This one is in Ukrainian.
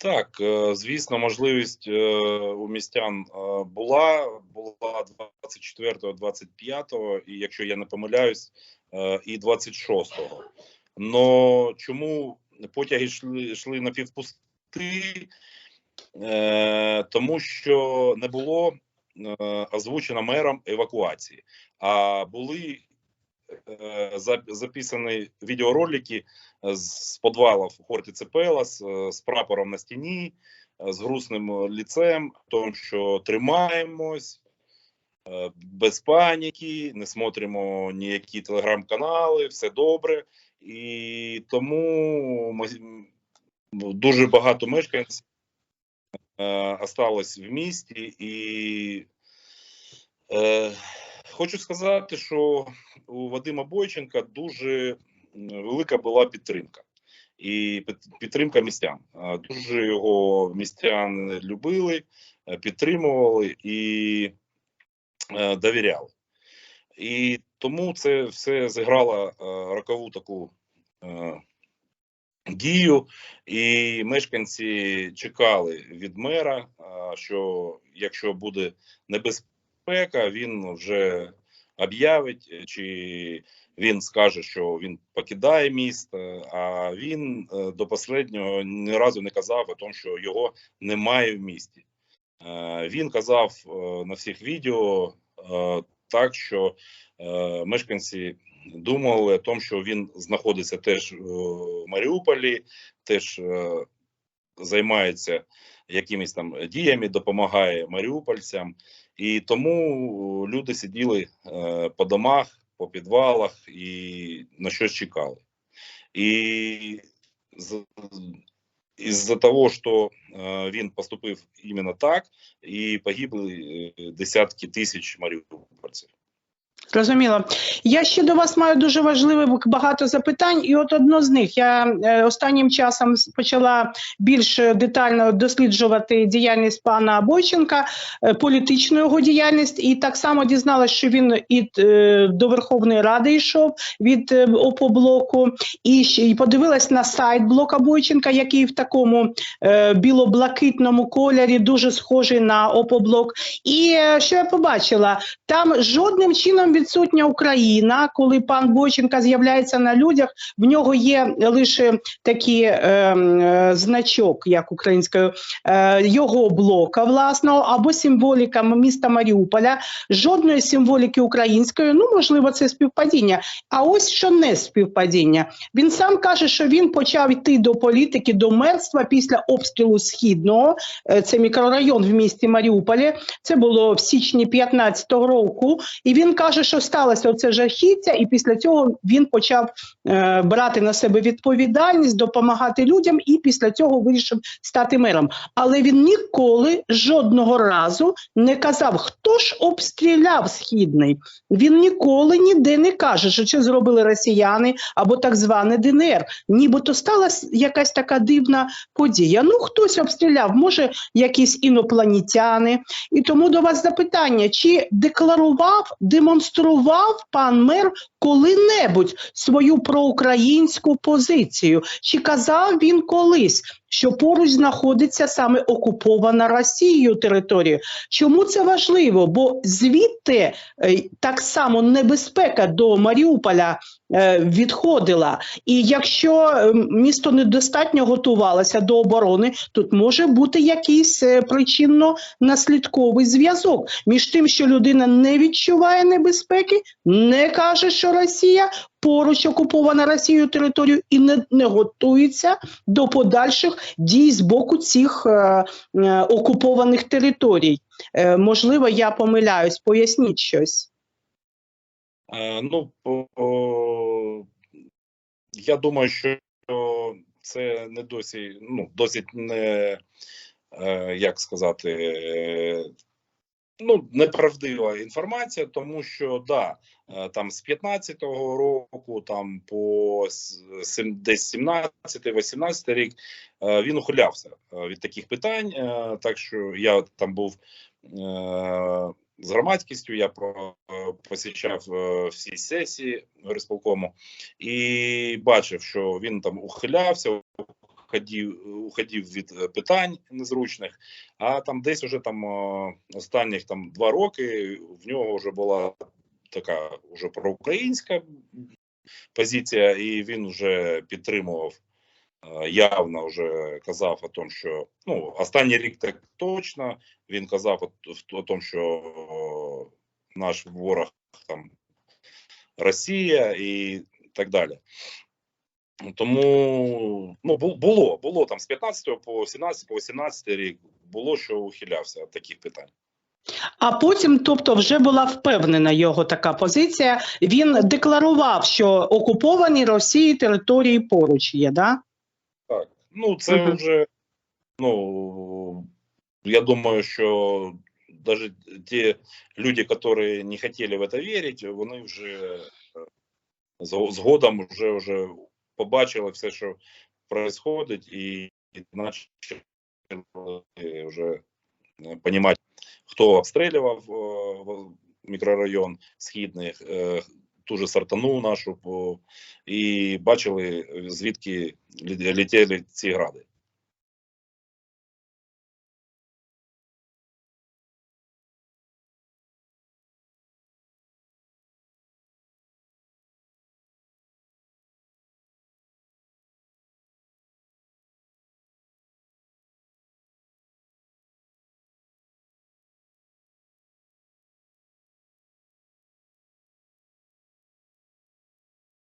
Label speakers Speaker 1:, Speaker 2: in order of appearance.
Speaker 1: Так, е, звісно, можливість е, у містян е, була, була 24-го, 25-го, і якщо я не помиляюсь, і 26-го. Но чому потяги йшли, йшли напівпусти? Е, Тому що не було озвучено мером евакуації, а були е, за- записані відеоролики з підвалів Хортиці Пелас е, з прапором на стіні, е, з грустним е, ліцем, тому що тримаємось е, без паніки, не смотримо ніякі телеграм-канали, все добре. І тому ми, дуже багато мешканців е, осталось в місті, і е, хочу сказати, що у Вадима Бойченка дуже велика була підтримка. І підтримка містян. Дуже його містян любили, е, підтримували і е, довіряли. І тому це все зіграло е, рокову таку дію, і мешканці чекали від мера, що якщо буде небезпека, він вже об'явить, е, чи він скаже, що він покидає місто. А він е, до останнього ні разу не казав о тому, що його немає в місті. Е, Він казав е, на всіх відео е, так, що е, мешканці думали о тому, що він знаходиться теж в Маріуполі, теж е, займається якимись там діями, допомагає маріупольцям. І тому люди сиділи е, по домах, по підвалах і на щось чекали. І із-за того, що е, він поступив іменно так, і погибли е, десятки тисяч маріупольців.
Speaker 2: Зрозуміло. Я ще до вас маю дуже важливих багато запитань, і от одно з них я е, останнім часом почала більш детально досліджувати діяльність пана Бойченка, е, політичну його діяльність, і так само дізналась, що він і е, до Верховної Ради йшов від ОПО-блоку, і і подивилась на сайт блока Бойченка, який в такому біло-блакитному кольорі, дуже схожий на ОПО-блок. І що я побачила? Там жодним чином відсутня Україна. Коли пан Бойченка з'являється на людях, в нього є лише такий е, е, значок, як українською, е, його блока власного або символіка міста Маріуполя. Жодної символіки української. Ну можливо, це співпадіння. А ось що не співпадіння. Він сам каже, що він почав йти до політики, до мерства після обстрілу східного. Е, Це мікрорайон в місті Маріуполі. Це було в січні 15-го року, і він каже, що сталося оце жахіття, і після цього він почав е, брати на себе відповідальність, допомагати людям, і після цього вирішив стати мером. Але він ніколи жодного разу не казав, хто ж обстріляв східний. Він ніколи ніде не каже, що це зробили росіяни або так зване ДНР. Нібито сталася якась така дивна подія. Ну хтось обстріляв, може, якісь інопланетяни. І тому до вас запитання: чи декларував, демонстрував пан мер коли-небудь свою проукраїнську позицію? Чи казав він колись, що поруч знаходиться саме окупована Росією територія? Чому це важливо? Бо звідти е, так само небезпека до Маріуполя е, відходила. І якщо е, місто недостатньо готувалося до оборони, тут може бути якийсь е, причинно-наслідковий зв'язок між тим, що людина не відчуває небезпеки, не каже, що Росія поруч окупована Росією територію і не, не готується до подальших дій з боку цих е, е, окупованих територій. Е, можливо, я помиляюсь, поясніть щось.
Speaker 1: Е, Ну, по- я думаю, що це не досі, ну, досить не, е, як сказати, ну, неправдива інформація, тому що да, е, там з 15-го року, там по десь 17-18 рік е, він ухилявся е, від таких питань. Так що я там був з громадськістю, я по- посічав всі сесії горисполкому і бачив, що він там ухилявся, уходив, уходив від е, питань незручних. А там десь уже там е, останніх там два роки в нього вже була така уже проукраїнська позиція, і він вже підтримував е, явно вже казав о том, що ну останній рік так точно. Він казав о, о том, що наш ворог там Росія і так далі. Тому ну було, було там з 15 по 17, по 18 рік було, що ухилявся від таких питань.
Speaker 2: А потім, тобто, вже була впевнена його така позиція. Він декларував, що окуповані Росії території поруч є, да?
Speaker 1: Так, ну це
Speaker 2: Мгм.
Speaker 1: вже ну я думаю, що навіть ті люди, які не хотіли в це вірити, вони вже е, згодом вже, вже побачили все, що відбувається, і, почали вже розуміти, хто обстрілював е, мікрорайон східний, ту же сартану нашу, і бачили, звідки літіли ці гради.